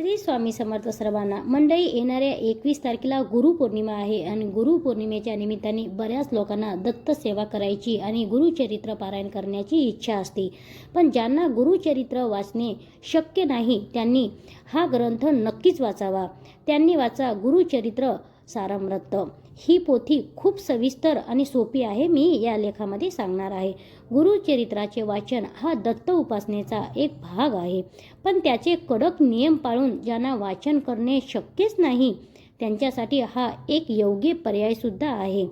श्री स्वामी समर्थ सर्वांना मंडळी येणाऱ्या एकवीस तारखेला गुरुपौर्णिमा आहे आणि गुरुपौर्णिमेच्या निमित्ताने बऱ्याच लोकांना दत्त सेवा करायची आणि गुरुचरित्र पारायण करण्याची इच्छा असते. पण ज्यांना गुरुचरित्र वाचणे शक्य नाही त्यांनी हा ग्रंथ नक्कीच वाचावा. त्यांनी वाचा गुरुचरित्र सारामृत. ही पोथी खूप सविस्तर आणि सोपी आहे मी या लेखामध्ये सांगणार आहे. गुरुचरित्राचे वाचन हा दत्त उपासनेचा एक भाग आहे. पण त्याचे कडक नियम पाळून ज्यांना वाचन करणे शक्यच नाही त्यांच्यासाठी हा एक योग्य पर्यायसुद्धा आहे.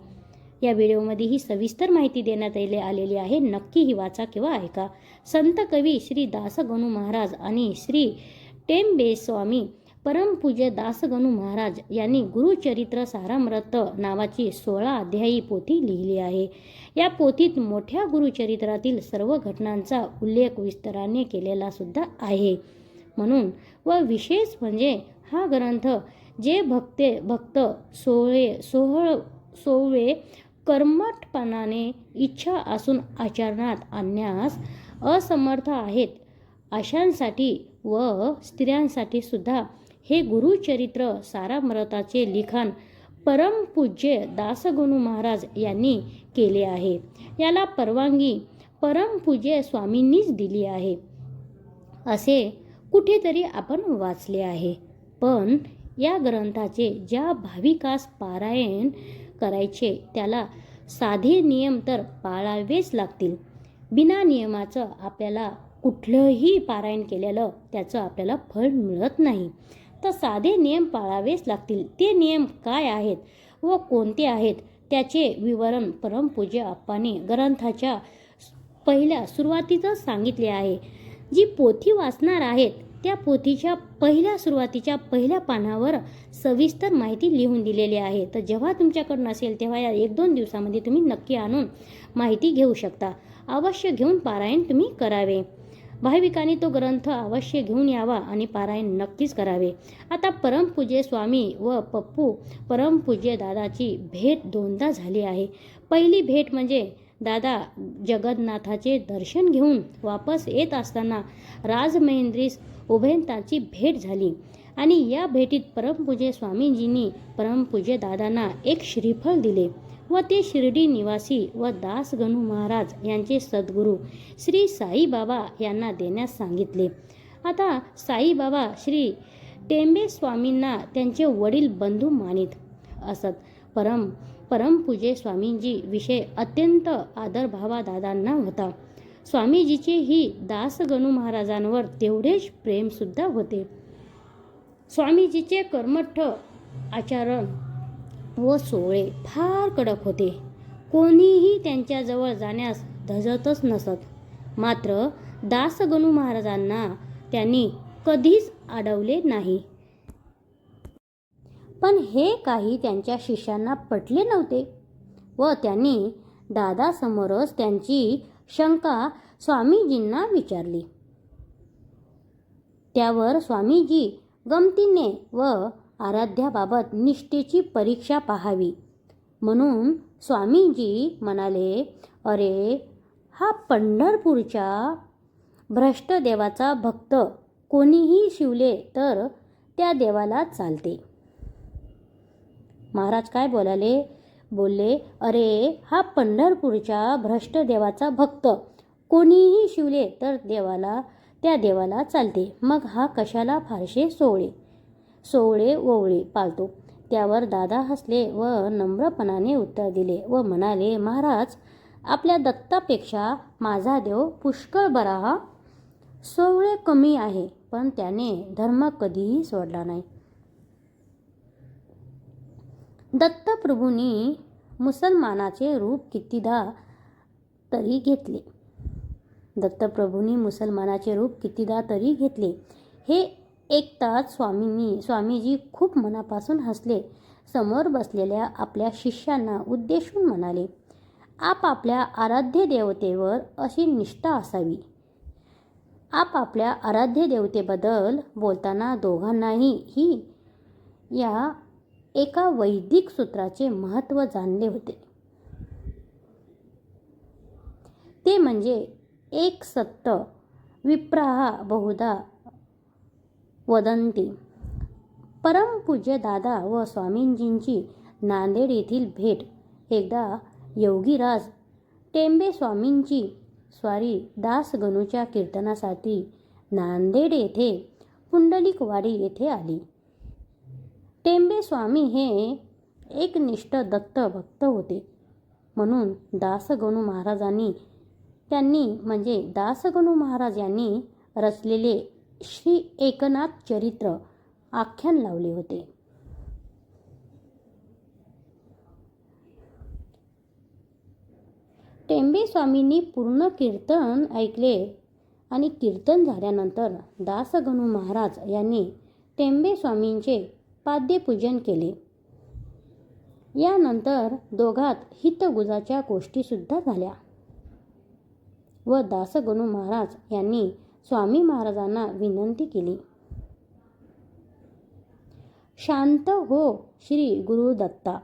या व्हिडिओमध्ये ही सविस्तर माहिती देण्यात आले आलेली आहे. नक्की ही वाचा किंवा ऐका. संत कवी श्री दासगणू महाराज आणि श्री टेंबे स्वामी परमपूज्य दासगणू महाराज यांनी गुरुचरित्र सारामृत नावाची सोळा अध्यायी पोथी लिहिली आहे. या पोथीत मोठ्या गुरुचरित्रातील सर्व घटनांचा उल्लेख विस्ताराने केलेला सुद्धा आहे. म्हणून व विशेष म्हणजे हा ग्रंथ जे भक्ते भक्त सोहळे सोहळ सोहळे कर्मटपणाने इच्छा असून आचरणात आणण्यास असमर्थ आहेत अशांसाठी व स्त्रियांसाठी सुद्धा हे गुरुचरित्र सारामृताचे लिखाण परमपूज्य दासगणू महाराज यांनी केले आहे. याला परवानगी परमपूज्य स्वामींनीच दिली आहे. असे कुठेतरी आपण वाचले आहे. पण या ग्रंथाचे ज्या भाविकास पारायण करायचे त्याला साधे नियम तर पाळावेच लागतील. बिना नियमाचं आपल्याला कुठलंही पारायण केलेलं त्याचं आपल्याला फळ मिळत नाही. तर साधे नियम पाळावेच लागतील. ते नियम काय आहेत व कोणते आहेत त्याचे विवरण परमपूज्य आप्पाने ग्रंथाच्या पहिल्या सुरुवातीतच सांगितले आहे. जी पोथी वाचणार आहेत त्या पोथीच्या पहिल्या सुरुवातीच्या पहिल्या पानावर सविस्तर माहिती लिहून दिलेली आहे. तर जेव्हा तुमच्याकडून असेल तेव्हा या एक दोन दिवसामध्ये तुम्ही नक्की आणून माहिती घेऊ शकता. अवश्य घेऊन पारायण तुम्ही करावे. भाविकांनी तो ग्रंथ अवश्य घेऊन यावा आणि पारायण नक्कीच करावे. आता परमपूज्य स्वामी व पप्पू परमपूज्य दादाची भेट दोनदा झाली आहे. पहिली भेट म्हणजे दादा जगन्नाथाचे दर्शन घेऊन वापस येत असताना राजमहेंद्रीस उभयंताची भेट झाली आणि या भेटीत परमपूज्य स्वामीजींनी परमपूज्य दादांना एक श्रीफळ दिले. व ते शिर्डी निवासी व दासगणू महाराज यांचे सद्गुरू श्री साईबाबा यांना देण्यास सांगितले. आता साईबाबा श्री टेंबे स्वामींना त्यांचे वडील बंधू मानित असत. परम परमपूजे स्वामींजी विषय अत्यंत आदरभावादादांना होता. स्वामीजीचे ही दासगणू महाराजांवर तेवढेच प्रेमसुद्धा होते. स्वामीजीचे कर्मठ आचरण व सोहळे फार कडक होते. कोणीही त्यांच्याजवळ जाण्यास धजतच नसत. मात्र दासगणू महाराजांना त्यांनी कधीच अडवले नाही. पण हे काही त्यांच्या शिष्यांना पटले नव्हते व त्यांनी दादासमोरच त्यांची शंका स्वामीजींना विचारली. त्यावर स्वामीजी गमतीने व आराध्याबाबत निष्ठेची परीक्षा पाहावी. म्हणून स्वामीजी म्हणाले अरे हा पंढरपूरच्या भ्रष्ट देवाचा भक्त कोणीही शिवले तर त्या देवाला चालते. महाराज काय बोलाले? बोलले अरे हा पंढरपूरच्या भ्रष्ट देवाचा भक्त कोणीही शिवले तर देवाला त्या देवाला चालते. मग हा कशाला फारसे सोळे सोवळे ओवळे पाळतो. त्यावर दादा हसले व नम्रपणाने उत्तर दिले व म्हणाले महाराज आपल्या दत्तापेक्षा माझा देव पुष्कळ बरा हा. सोवळे कमी आहे पण त्याने धर्म कधीही सोडला नाही. दत्तप्रभूंनी मुसलमानाचे रूप कितीदा तरी घेतले. दत्तप्रभूंनी मुसलमानाचे रूप कितीदा तरी घेतले. हे ऐकताच स्वामींनी स्वामीजी खूप मनापासून हसले. समोर बसलेल्या आपल्या शिष्यांना उद्देशून म्हणाले आपापल्या आराध्य देवतेवर अशी निष्ठा असावी. आप आपल्या आराध्य देवतेबद्दल बोलताना दोघांनाही ही या एका वैदिक सूत्राचे महत्त्व जाणले होते. ते म्हणजे एक सत्य विप्राहा बहुधा वदंती. परमपूज्य दादा व स्वामींजींची नांदेड येथील भेट. एकदा योगीराज टेंबे स्वामींची स्वारी दासगणूच्या कीर्तनासाठी नांदेड येथे पुंडलिकवाडी येथे आली. टेंबे स्वामी हे एकनिष्ठ दत्त भक्त होते. म्हणून दासगणू महाराजांनी त्यांनी म्हणजे दासगणू महाराज यांनी रचलेले श्री एकनाथ चरित्र आख्यान लावले होते. टेंबे स्वामींनी पूर्ण कीर्तन ऐकले आणि कीर्तन झाल्यानंतर दासगणू महाराज यांनी टेंबे स्वामींचे पाद्यपूजन केले. यानंतर दोघात हितगुजाच्या गोष्टीसुद्धा झाल्या. व दासगणू महाराज यांनी स्वामी महाराजांना विनंती केली. शांत हो श्री गुरुदत्ता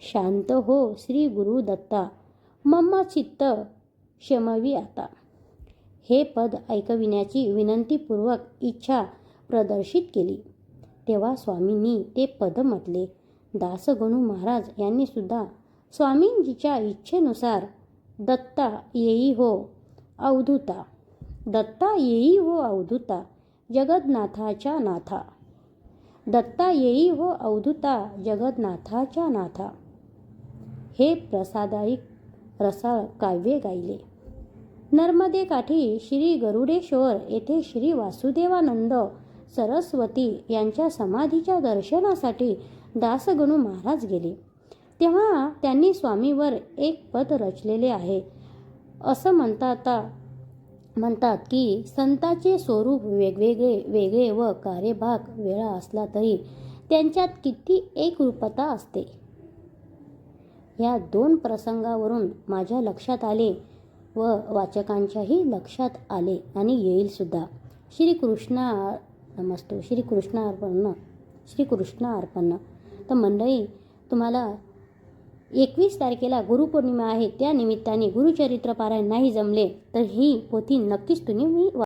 शांत हो श्री गुरुदत्ता मम्मा चित्त शमवी आता. हे पद ऐकविण्याची विनंतीपूर्वक इच्छा प्रदर्शित केली. तेव्हा स्वामींनी ते पद म्हटले. दासगणू महाराज यांनी सुद्धा स्वामींजीच्या इच्छेनुसार दत्ता येई हो अवधूता दत्ता येई हो अवधूता जगद्नाथाच्या नाथा. दत्ता येई हो अवधूता जगद्नाथाच्या नाथा. हे प्रसादायिक रसाळ काव्य गायले. नर्मदे काठी श्री गरुडेश्वर येथे श्री वासुदेवानंद सरस्वती यांच्या समाधीच्या दर्शनासाठी दासगणू महाराज गेले. तेव्हा त्यांनी स्वामीवर एक पद रचलेले आहे. असं म्हणतात म्हणतात की संताचे स्वरूप वेगवेगळे वेगळे व कार्यभाग वेळा असला तरी त्यांच्यात किती एकरूपता असते? या दोन प्रसंगावरून माझ्या लक्षात आले व वाचकांच्याही लक्षात आले आणि येईलसुद्धा श्रीकृष्णा नमस्तो. श्रीकृष्ण अर्पण श्रीकृष्ण अर्पण तर मंडळी तुम्हाला एकवीस तारखेला गुरुपौर्णिमा आहे. त्या निमित्ताने गुरुचरित्र पारायण नाही जमले तर ही पोथी नक्कीच तुम्ही मी